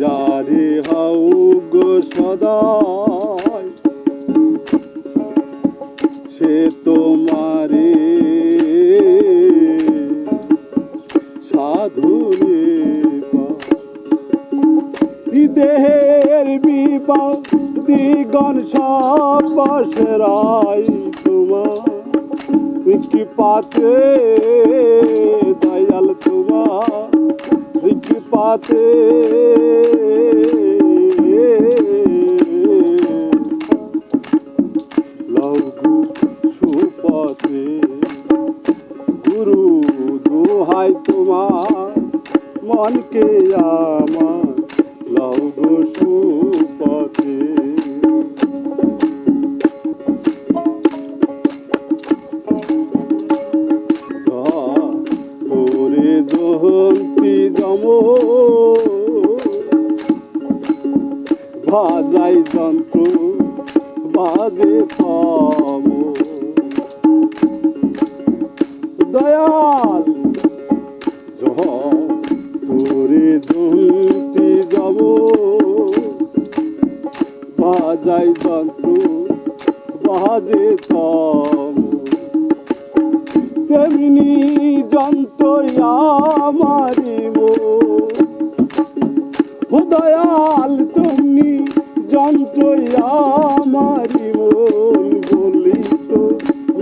যারে হাউ গো সদাই। সে তোমারে সাধুরে দেহের বিবাহ দিগণ সব বসরাই তোমার। কি পাতে দয়াল তোমার। পাতে। লঘু সুপথে। গুরু দোহাই তোমার মনকে আমার। লঘু সুপথে। দহন্তি জম ভাজাই যন্ত্র, বাজে থাম দয়াল জহ তোরে দহন্তি জম বাজাই যন্ত্র, বাজে থাম তেমনি যন্ত্র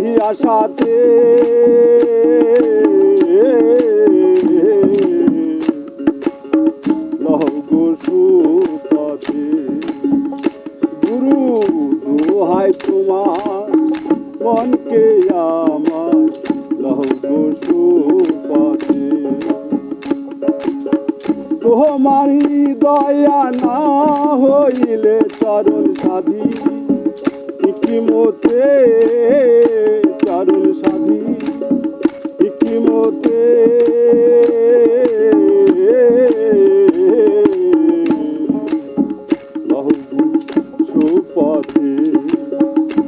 আশাতে। লহব সুপথে। গুরু, দোহাই তোমার, মনকে আমার। লহব সুপথে। তোমারি দয়া না হইলে চরণ সাধি।